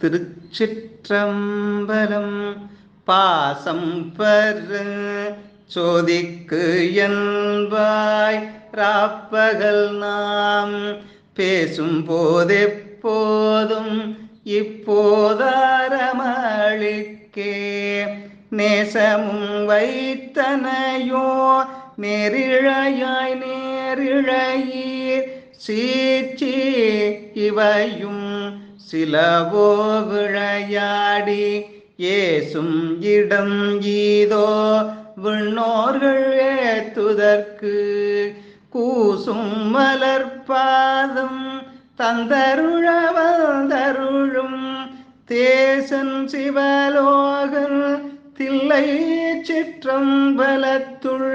திருச்சிற்றம்பலம் பாசம் பரு சோதிக்கு என்பாய். ராப்பகல் நாம் பேசும் போதெப்போதும் இப்போதாரமளிக்கே. நேசமும் வைத்தனையோ நெறிழையாய் நேரிழையீர். சீச்சி இவையும் சிலவோ விளையாடி ஏசும் இடம் ஈதோ விண்ணோர்கள் ஏத்துதற்கு கூசும் மலர்பாதம் தந்தருள வந்தருளும் தேசன் சிவலோகன் தில்லை சிற்றம் பலத்துள்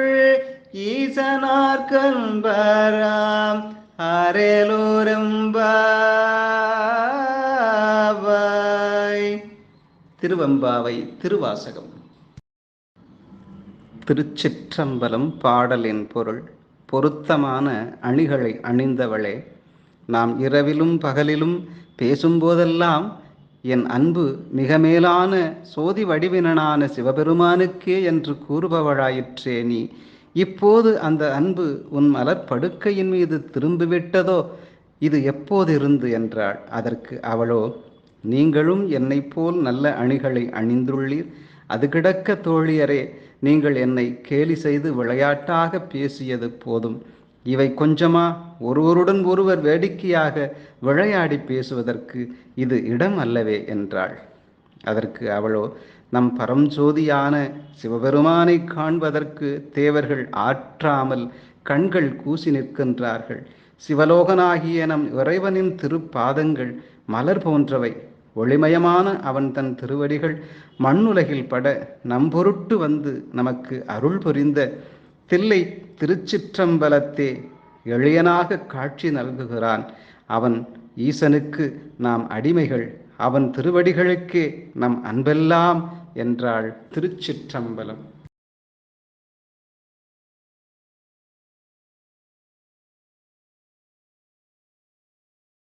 ஈசனார்கன்பராம் அரேலோர திருவம்பாவை திருவாசகம். திருச்சிற்றம்பலம் பாடலின் பொருள் பொருத்தமான அணிகளை அணிந்தவளே நாம் இரவிலும் பகலிலும் பேசும்போதெல்லாம் என் அன்பு மிக மேலான சோதி வடிவினனான சிவபெருமானுக்கே என்று கூறுபவளாயிற்றே நீ. இப்போது அந்த அன்பு உன் மலர் படுக்கையின் மீது திரும்பிவிட்டதோ இது எப்போதிருந்து? என்றாள். அதற்கு அவளோ நீங்களும் என்னைப் போல் நல்ல அணிகளை அணிந்துள்ளீர். அது கிடக்க தோழியரே நீங்கள் என்னை கேலி செய்து விளையாட்டாக பேசியது போதும். இவை கொஞ்சமா ஒருவருடன் ஒருவர் வேடிக்கையாக விளையாடி பேசுவதற்கு இது இடம் அல்லவே என்றாள். அதற்கு அவளோ நம் பரஞ்சோதியான சிவபெருமானை காண்பதற்கு தேவர்கள் ஆற்றாமல் கண்கள் கூசி நிற்கின்றார்கள். சிவலோகனாகிய நம் இறைவனின் திருப்பாதங்கள் மலர் போன்றவை. ஒளிமயமான அவன் தன் திருவடிகள் மண்ணுலகில் பட நம்பொருட்டு வந்து நமக்கு அருள் புரிந்த தில்லை திருச்சிற்றம்பலத்தே எளியனாக காட்சி நல்குகிறான். அவன் ஈசனுக்கு நாம் அடிமைகள் அவன் திருவடிகளுக்கே நம் அன்பெல்லாம் என்றாள் திருச்சிற்றம்பலம்.